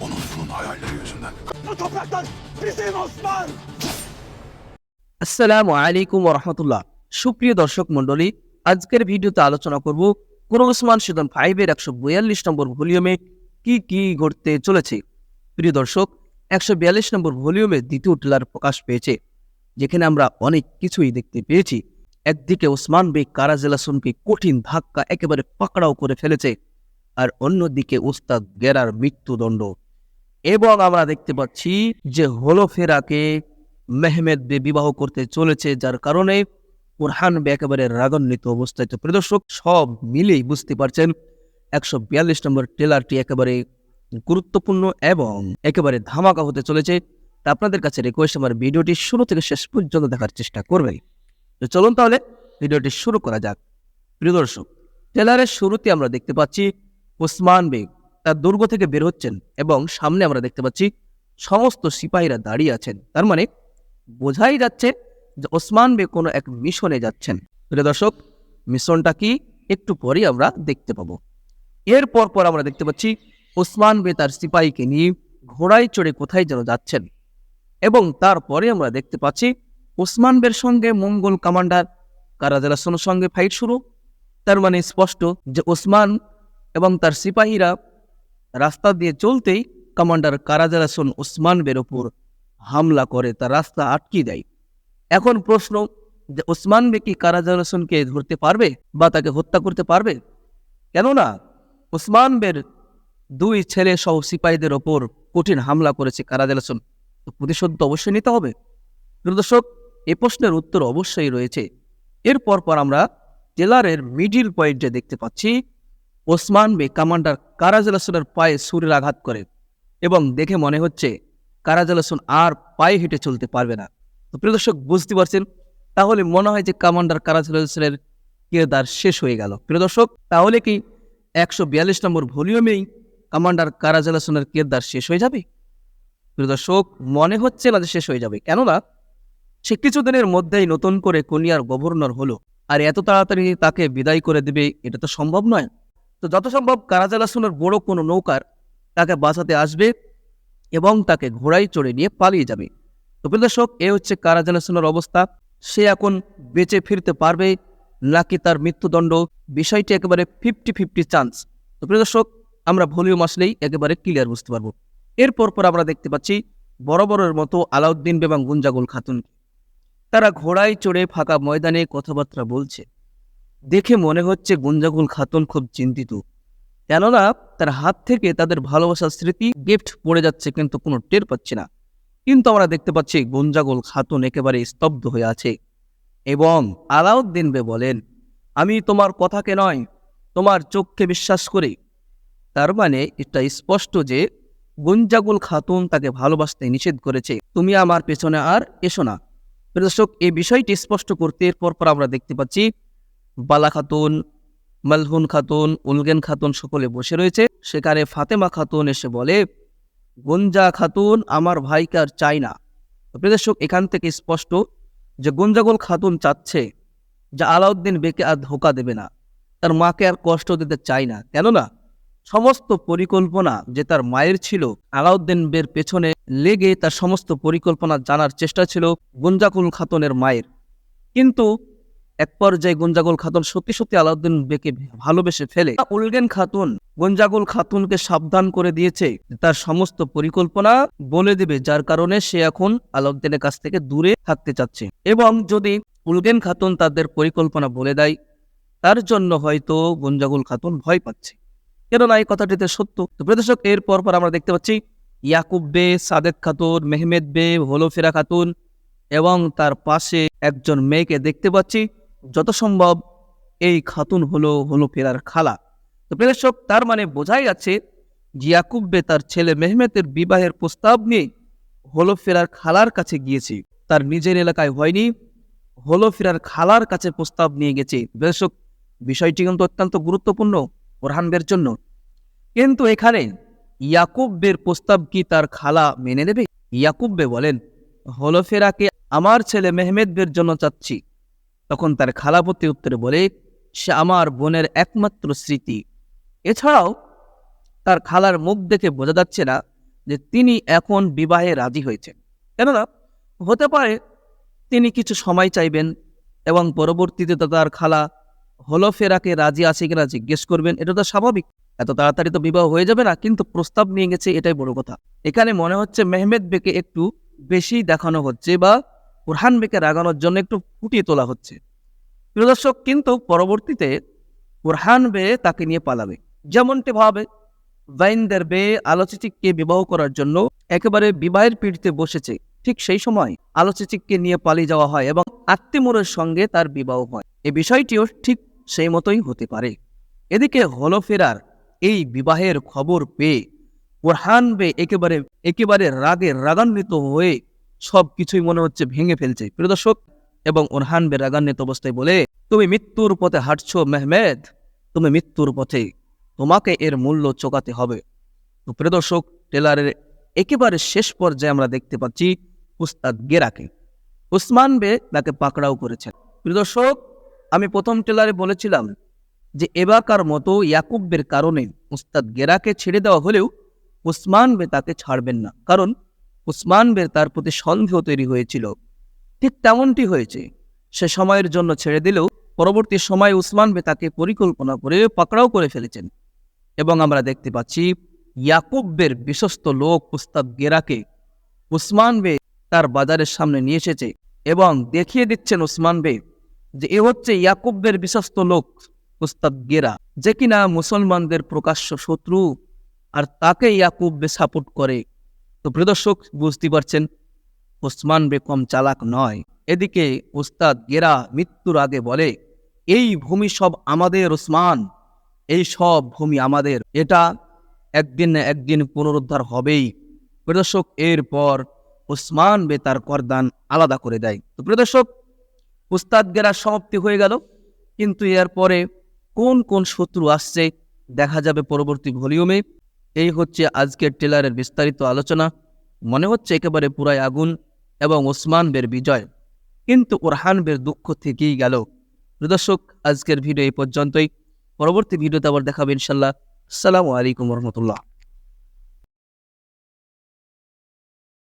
Onun bunun hayalleri yüzünden. Bu topraklar bizim Osman! আসসালামু আলাইকুম রহমতুল্লাহ সুপ্রিয় দর্শক মন্ডলী আজকের ভিডিওতে আলোচনা করব কোন ওসমান সিজন ফাইভের একশো বিয়াল্লিশ নম্বর ভলিউমে কি কি ঘটতে চলেছে প্রিয় দর্শক, একশো বিয়াল্লিশ নম্বর ভলিউমে দ্বিতীয় ট্রেলার প্রকাশ পেয়েছে, যেখানে আমরা অনেক কিছুই দেখতে পেয়েছি একদিকে ওসমান বেগ কারাজেলাসনকে কঠিন ধাক্কা একেবারে পাকড়াও করে ফেলেছে আর অন্যদিকে উস্তাদ গেরার মৃত্যুদণ্ড। এবং আমরা দেখতে পাচ্ছি যে হলোফেরাকে মেহমেদ বে বিবাহ করতে চলেছে, যার কারণে কোরহান বে একেবারে রাগান্বিত অবস্থায়। তো প্রদর্শক সব মিলেই বুঝতে পারছেন, একশো বিয়াল্লিশ নম্বর ট্রেলারটি একেবারে গুরুত্বপূর্ণ এবং একেবারে ধামাকা হতে চলেছে। তা আপনাদের কাছে রিকোয়েস্ট আমার ভিডিওটি শুরু থেকে শেষ পর্যন্ত দেখার চেষ্টা করবেন। তো চলুন তাহলে ভিডিওটি শুরু করা যাক। প্রিয় দর্শক, ট্রেলারের শুরুতে আমরা দেখতে পাচ্ছি ওসমান বেগ তার দুর্গ থেকে বের হচ্ছেন এবং সামনে আমরা দেখতে পাচ্ছি সমস্ত সিপাহীরা দাঁড়িয়ে আছেন। তার মানে বোঝাই যাচ্ছে যে ওসমান বে কোনো এক মিশনে যাচ্ছেন। প্রিয় দর্শক, মিশনটা কি একটু পরেই আমরা দেখতে পাবো। এরপর পর আমরা দেখতে পাচ্ছি ওসমান বে তার সিপাহীকে নিয়ে ঘোড়ায় চড়ে কোথায় যেন যাচ্ছেন এবং তারপরে আমরা দেখতে পাচ্ছি ওসমান বের সঙ্গে মঙ্গল কমান্ডার কারাজালাসনের সঙ্গে ফাইট শুরু। তার মানে স্পষ্ট যে ওসমান এবং তার সিপাহীরা রাস্তা দিয়ে চলতেই কমান্ডার কারাজালাসন ওসমান বের ওপর হামলা করে, তার রাস্তা আটকে দেয়। এখন প্রশ্ন, যে ওসমান বে কি কারাজালাসনকে ধরতে পারবে বা তাকে হত্যা করতে পারবে? কেননা ওসমান বের দুই ছেলে সহ সিপাহীদের ওপর কঠিন হামলা করেছে কারাজালাসন তো প্রতিশোধ তো অবশ্যই নিতে হবে। দর্শক, এ প্রশ্নের উত্তর অবশ্যই রয়েছে। এরপর পর আমরা টেলারের মিডিল পয়েন্টে দেখতে পাচ্ছি। ওসমান বে কমান্ডার কারাজালাসনের পায়ে সুরের আঘাত করে এবং দেখে মনে হচ্ছে কারাজালাসন আর পায়ে হেঁটে চলতে পারবে না। তো প্রিয় দর্শক, বুঝতে পারছেন? তাহলে মনে হয় যে কমান্ডার কারাজালাসনের কিরদার শেষ হয়ে গেল। প্রিয় দর্শক, তাহলে কি একশো বিয়াল্লিশ নম্বর ভলিউমেই কমান্ডার কারাজালাসনের কিরদার শেষ হয়ে যাবে? প্রিয় দর্শক, মনে হচ্ছে না যে শেষ হয়ে যাবে। কেননা, সে কিছুদিনের মধ্যেই নতুন করে কোনিয়ার গভর্নর হলো। আর এত তাড়াতাড়ি তাকে বিদায় করে দেবে, এটা তো সম্ভব নয়। তো যত সম্ভব কারাজালাসনের বড় কোনো নৌকার তাকে বাঁচাতে আসবে এবং তাকে ঘোড়ায় চড়ে নিয়ে পালিয়ে যাবে। তো দর্শক, এ হচ্ছে কারাজালাসনের অবস্থা। সে এখন বেঁচে ফিরতে পারবে নাকি তার মৃত্যুদণ্ড? বিষয়টি একেবারে ফিফটি ফিফটি চান্স তো দর্শক, আমরা ভলিউম আসলেই একেবারে ক্লিয়ার বুঝতে পারব। এরপর পর আমরা দেখতে পাচ্ছি বড় বড়ের মতো আলাউদ্দিন এবং গুঞ্জাগুল খাতুন তারা ঘোড়ায় চড়ে ফাঁকা ময়দানে কথাবার্তা বলছে। দেখে মনে হচ্ছে গুঞ্জাগুল খাতুন খুব চিন্তিত। কেননা তার হাত থেকে তাদের ভালোবাসার স্মৃতি গিফট পড়ে যাচ্ছে কিন্তু কোনো টের পাচ্ছে না। কিন্তু আমরা দেখতে পাচ্ছি গুঞ্জাগুল খাতুন একেবারে স্তব্ধ হয়ে আছে। এবং আলাউদ্দিন বে বলেন, আমি তোমার কথাকে নয়, তোমার চোখকে বিশ্বাস করি। তার মানে এটা স্পষ্ট যে গুঞ্জাগুল খাতুন তাকে ভালোবাসতে নিষেধ করেছে। তুমি আমার পেছনে আর এসো না। দর্শক, এই বিষয়টি স্পষ্ট করতে এরপর পর আমরা দেখতে পাচ্ছি বালা খাতুন, মালহুন খাতুন, উলগেন খাতুন সকলে বসে রয়েছে। সেখানে ফাতেমা খাতুন এসে বলে, গুঞ্জা খাতুন আমার ভাইকে আর চাই না। তো প্রিয় দর্শক, এখান থেকে স্পষ্ট যে গুঞ্জাগুল খাতুন চাচ্ছে, যে আলাউদ্দিন বেকে আর ধোকা দেবে না। তার মাকে আর কষ্ট দিতে চায় না। কেননা, সমস্ত পরিকল্পনা যে তার মায়ের ছিল, আলাউদ্দিন বের পেছনে লেগে তার সমস্ত পরিকল্পনা জানার চেষ্টা ছিল গুঞ্জাকুল খাতুনের মায়ের। কিন্তু এক পর্যায়ে গুঞ্জাগুল খাতুন সত্যি সত্যি আলাউদ্দিন বেকে ভালোবেসে ফেলে। উলগেন খাতুন গুঞ্জাগুল খাতুনকে সাবধান করে দিয়েছে তার সমস্ত পরিকল্পনা বলে দেবে, যার কারণে সে এখন আলাউদ্দিনের কাছ থেকে দূরে থাকতে চাচ্ছে। এবং যদি উলগেন খাতুন তাদের পরিকল্পনা বলে দেয়, তার জন্য হয়তো গুঞ্জাগুল খাতুন ভয় পাচ্ছে। কেননা এই কথাটিতে সত্য। তো প্রদর্শক এর পর পর আমরা দেখতে পাচ্ছি ইয়াকুব বে, সাদেক খাতুন, মেহমেদ বে, হলোফেরা খাতুন এবং তার পাশে একজন মেয়েকে দেখতে পাচ্ছি। যত সম্ভব এই খাতুন হলো হলো ফেরার খালা। তো প্রেদর্শক তার মানে বোঝাই যাচ্ছে যে ইয়াকুব বে তার ছেলে মেহমেতের বিবাহের প্রস্তাব নিয়ে হলো ফেরার খালার কাছে গিয়েছে। তার নিজের এলাকায় হয়নি, হলো ফেরার খালার কাছে প্রস্তাব নিয়ে গেছে। দর্শক, বিষয়টি কিন্তু অত্যন্ত গুরুত্বপূর্ণ ওরহানবের জন্য। কিন্তু এখানে ইয়াকুব বের প্রস্তাব কি তার খালা মেনে নেবে? ইয়াকুব বে বলেন হলফেরাকে আমার ছেলে মেহমেদ বের জন্য চাচ্ছি। তখন তার খালাপতি উত্তরে বলে, সে আমার বোনের একমাত্র স্মৃতি। এছাড়াও তার খালার মুখ দেখে বোঝা যাচ্ছে না যে তিনি এখন বিবাহে রাজি হয়েছেন। কেননা হতে পারে তিনি কিছু সময় চাইবেন এবং পরবর্তীতে তার খালা হলো ফেরাকে রাজি আছে কিনা জিজ্ঞেস করবেন, এটা তো স্বাভাবিক। এত তাড়াতাড়ি তো বিবাহ হয়ে যাবে না, কিন্তু প্রস্তাব নিয়ে গেছে, এটাই বড় কথা। এখানে মনে হচ্ছে মেহমেদ বেকে একটু বেশি দেখানো হচ্ছে বা বুরহান বেকে রাগানোর জন্য একটু ফুটিয়ে তোলা হচ্ছে। প্রিয় দর্শক, কিন্তু পরবর্তীতে বুরহান বে তাকে নিয়ে পালাবে। যেমনটি ভাবে ভাইনদের বে আলোচিচিককে বিবাহ করার জন্য একেবারে বিবাহের পিড়িতে বসেছে। ঠিক সেই সময় আলোচিচিককে নিয়ে পালিয়ে যাওয়া হয় এবং আত্মীমুরের সঙ্গে তার বিবাহ হয়। এ বিষয়টিও ঠিক সেই মতোই হতে পারে। এদিকে হলফেরার এই বিবাহের খবর পেয়ে বুরহান বে একেবারে একেবারে রাগে রাগান্বিত হয়ে সব কিছুই মনে হচ্ছে ভেঙে ফেলছে। প্রিয় দর্শক, এবং ওরহান বে রাগান্বিত অবস্থায় বলে, তুমি মৃত্যুর পথে হাঁটছো মেহমেদ, তুমি মৃত্যুর পথে তোমাকে এর মূল্য চোকাতে হবে। তো প্রিয় দর্শক টেলারের একেবারে শেষ পর্যায়ে আমরা দেখতে পাচ্ছি উস্তাদ গেরাকে। উসমান বে তাকে পাকড়াও করেছেন। প্রিয় দর্শক, আমি প্রথম টেলারে বলেছিলাম যে, এবাকার মতো ইয়াকুবের কারণে উস্তাদ গেরাকে ছেড়ে দেওয়া হলেও উসমান বে তাকে ছাড়বেন না। কারণ উসমান বের তার প্রতি সন্দেহ তৈরি হয়েছিল। ঠিক তেমনটি হয়েছে। সে সময়ের জন্য ছেড়ে দিলেও পরবর্তী সময়ে উসমান বে তাকে পরিকল্পনা করে পাকড়াও করে ফেলেছেন। এবং আমরা দেখতে পাচ্ছি ইয়াকুবের বিশ্বস্ত লোক উস্তাদ গেরাকে উসমান বে তার বাজারের সামনে নিয়ে এসেছে এবং দেখিয়ে দিচ্ছেন উসমান বে যে এ হচ্ছে ইয়াকুবের বিশ্বস্ত লোক উস্তাদ গেরা। যে কিনা মুসলমানদের প্রকাশ্য শত্রু আর তাকে ইয়াকুব বে সাপোর্ট করে। তো প্রিয় দর্শক বুঝতে পারছেন, ওসমান বে কম চালাক নয়। এদিকে উস্তাদ গেরা মৃত্যুর আগে বলে, এই ভূমি সব আমাদের ওসমান, এই সব ভূমি আমাদের। এটা একদিন না একদিন পুনরুদ্ধার হবেই। প্রিয় দর্শক, এরপর ওসমান বে তার করদান আলাদা করে দেয়। তো প্রিয় দর্শক উস্তাদ গেরা সমাপ্তি হয়ে গেল, কিন্তু এরপরে কোন কোন শত্রু আসছে দেখা যাবে পরবর্তী ভলিউমে। এই হচ্ছে আজকের টেলারের বিস্তারিত আলোচনা। মনে হচ্ছে একেবারে পুরাই আগুন এবং ওসমান বের বিজয়। কিন্তু ওরহান বের দুঃখ থেকেই গেল। প্রদর্শক আজকের ভিডিও এই পর্যন্তই। পরবর্তী ভিডিওতে আবার দেখাবে ইনশাল্লাহ আসসালামু আলাইকুম রহমতুল্লাহ।